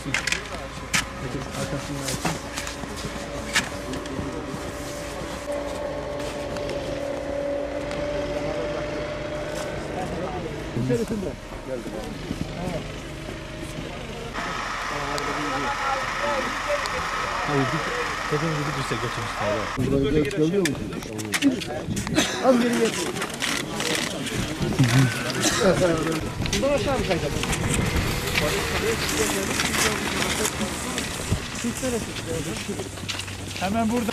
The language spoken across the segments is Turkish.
Arkasını. Arkasını açın. İçerisinde. Geldi. Evet. Hayır, dediğim gibi düşse geçmiş. Burada böyle görüyor musun? Az geri gel. Buradan aşağı mı kaydedin? Hemen burada.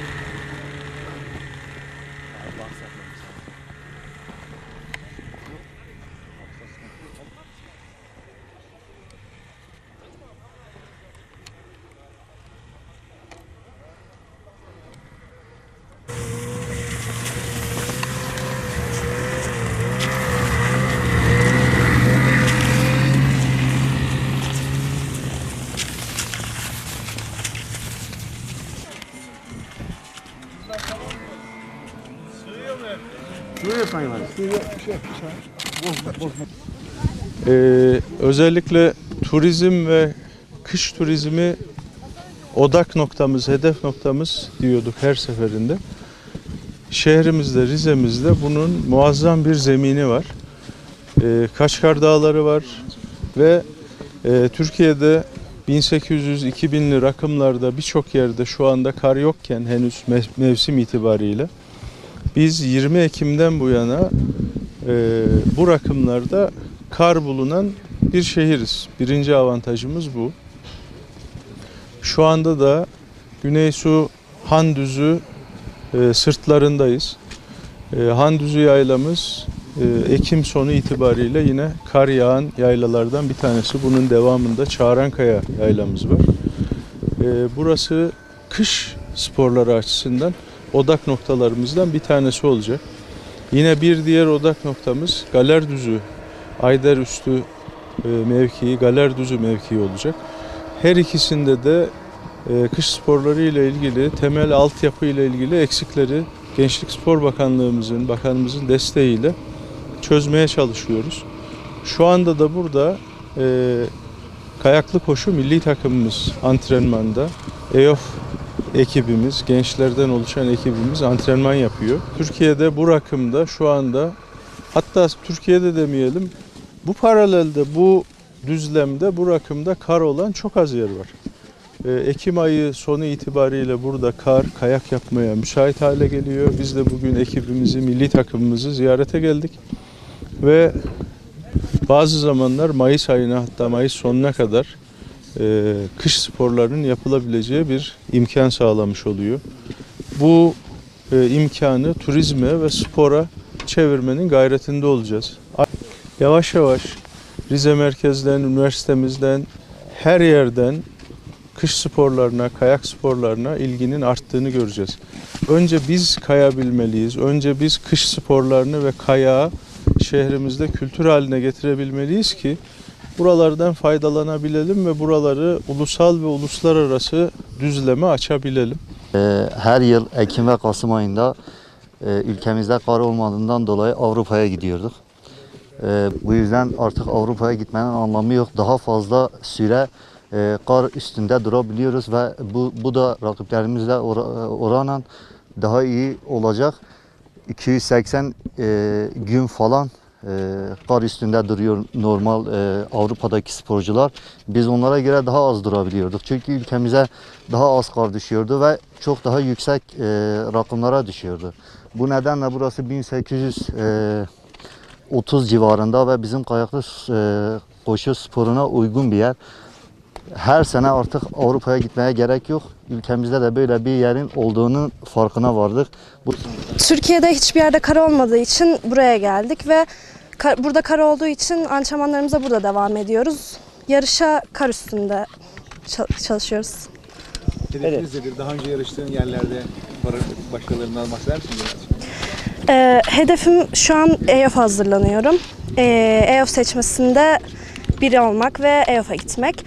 Ee, özellikle turizm ve kış turizmi odak noktamız, hedef noktamız diyorduk her seferinde. Şehrimizde, Rize'mizde bunun muazzam bir zemini var. Ee, Kaçkar Dağları var ve e, Türkiye'de 1800-2000'li rakımlarda birçok yerde şu anda kar yokken henüz mev- mevsim itibariyle biz 20 Ekim'den bu yana e, bu rakımlarda kar bulunan bir şehiriz. Birinci avantajımız bu. Şu anda da Güneysu Handüzü e, sırtlarındayız. E, Handüzü yaylamız e, Ekim sonu itibariyle yine kar yağan yaylalardan bir tanesi. Bunun devamında Çağrankaya yaylamız var. E, burası kış sporları açısından odak noktalarımızdan bir tanesi olacak. Yine bir diğer odak noktamız Galerdüzü Ayderüstü e, mevkii, Galerdüzü mevkii olacak. Her ikisinde de e, kış sporları ile ilgili temel altyapı ile ilgili eksikleri Gençlik Spor Bakanlığımızın, bakanımızın desteğiyle çözmeye çalışıyoruz. Şu anda da burada e, kayaklı koşu milli takımımız antrenmanda. EOF ekibimiz, gençlerden oluşan ekibimiz antrenman yapıyor. Türkiye'de bu rakımda şu anda hatta Türkiye'de demeyelim bu paralelde bu düzlemde bu rakımda kar olan çok az yer var. Ee, Ekim ayı sonu itibariyle burada kar kayak yapmaya müsait hale geliyor. Biz de bugün ekibimizi, milli takımımızı ziyarete geldik. Ve bazı zamanlar Mayıs ayına hatta Mayıs sonuna kadar e, kış sporlarının yapılabileceği bir imkan sağlamış oluyor. Bu e, imkanı turizme ve spora çevirmenin gayretinde olacağız. Yavaş yavaş Rize merkezden, üniversitemizden, her yerden kış sporlarına, kayak sporlarına ilginin arttığını göreceğiz. Önce biz kayabilmeliyiz. Önce biz kış sporlarını ve kayağı şehrimizde kültür haline getirebilmeliyiz ki buralardan faydalanabilelim ve buraları ulusal ve uluslararası düzleme açabilelim. Ee, Her yıl Ekim ve Kasım ayında e, ülkemizde kar olmadığından dolayı Avrupa'ya gidiyorduk. Ee, Bu yüzden artık Avrupa'ya gitmenin anlamı yok. Daha fazla süre e, kar üstünde durabiliyoruz ve bu, bu da rakiplerimizle ora- oranla daha iyi olacak. 280 e, gün falan e, kar üstünde duruyor normal e, Avrupa'daki sporcular. Biz onlara göre daha az durabiliyorduk. Çünkü ülkemize daha az kar düşüyordu ve çok daha yüksek e, rakımlara düşüyordu. Bu nedenle burası 1830 civarında ve bizim kayaklı e, koşu sporuna uygun bir yer. Her sene artık Avrupa'ya gitmeye gerek yok. Ülkemizde de böyle bir yerin olduğunun farkına vardık. Bu Türkiye'de hiçbir yerde kar olmadığı için buraya geldik ve kar- burada kar olduğu için antrenmanlarımıza burada devam ediyoruz. Yarışa kar üstünde çal- çalışıyoruz. Hedefiniz nedir? Daha önce yarıştığın yerlerde başkalarından bahseder misin biraz? Ee, hedefim şu an EOF hazırlanıyorum. Ee, EOF seçmesinde biri olmak ve EOF'a gitmek.